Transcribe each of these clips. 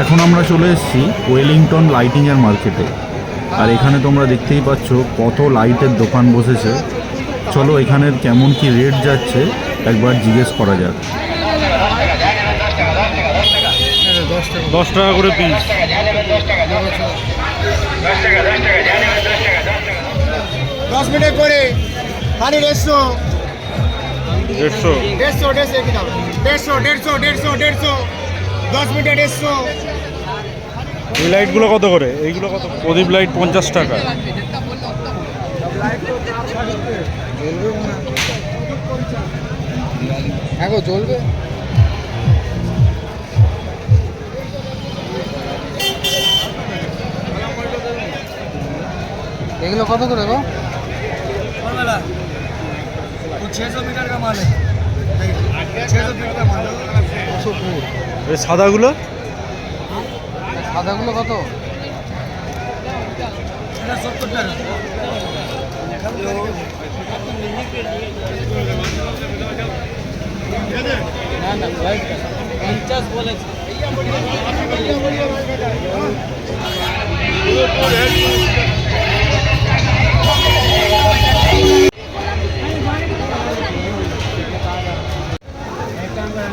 এখন আমরা চলে এসেছি ওয়েলিংটন লাইটিংয়ের মার্কেটে আর এখানে তোমরা দেখতেই পাচ্ছ কত লাইটের দোকান বসেছে। চলো এখানের কেমন কি রেট যাচ্ছে একবার জিজ্ঞেস করা যাক। দশ টাকা করে পিস দশ মিনিট করে খালি দেড়শো। দেড়শো। দেড়শো দেড়শো দেড়শো দেড়শো দেড়শো দেড়শো। দশ মিটার এসছো। এই লাইটগুলো কত করে? এইগুলো কত প্রদীপ লাইট পঞ্চাশ টাকা। হ্যাঁ গো চলবে এগুলো কত করে গো? ছশো মিটার কা সাদাগুলো? সাদাগুলো কত? পঞ্চাশ বলেছে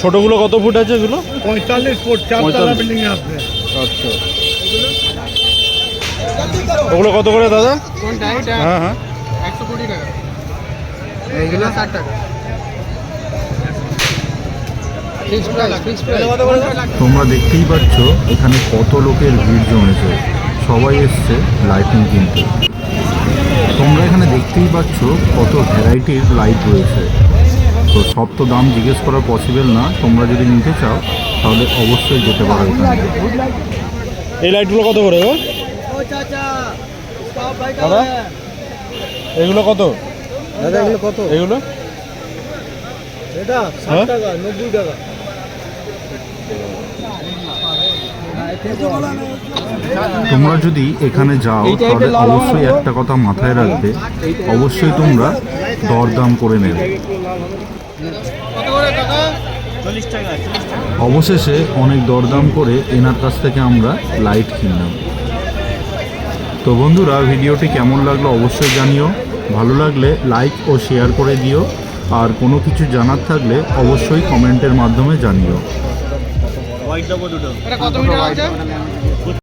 ছোটগুলো কত ফুট আছে এগুলো? পঁয়তাল্লিশ ফুট বিল্ডিং আছে। আচ্ছা। ওগুলো কত করে দাদা? হ্যাঁ, হ্যাঁ। তোমরা দেখতেই পাচ্ছ এখানে কত লোকের ভিড় জমেছে। সবাই এসছে লাইটিং কিনতে। তোমরা এখানে দেখতেই পাচ্ছ কত ভ্যারাইটির লাইট রয়েছে। তো সব তো দাম জিজ্ঞেস করা পসিবল না। তোমরা যদি নিতে চাও তাহলে অবশ্যই যেতে পারো এখানে। এই লাইটগুলো কত করে গো? ও চাচা দাদা এগুলো কত? দাদা এগুলো কত? এগুলো? এটা হ্যাঁ? টাকা নব্বই টাকা। তোমরা যদি এখানে যাও তাহলে অবশ্যই একটা কথা মাথায় রাখবে। অবশ্যই তোমরা দরদাম করে নেবে। অবশেষে অনেক দরদাম করে এনার কাছ থেকে আমরা লাইট কিনলাম। তো বন্ধুরা ভিডিওটি কেমন লাগল অবশ্যই জানিও। ভালো লাগলে লাইক ও শেয়ার করে দিও। আর কোনো কিছু জানার থাকলে অবশ্যই কমেন্টের মাধ্যমে জানিও। এটা কত মিটার আছে?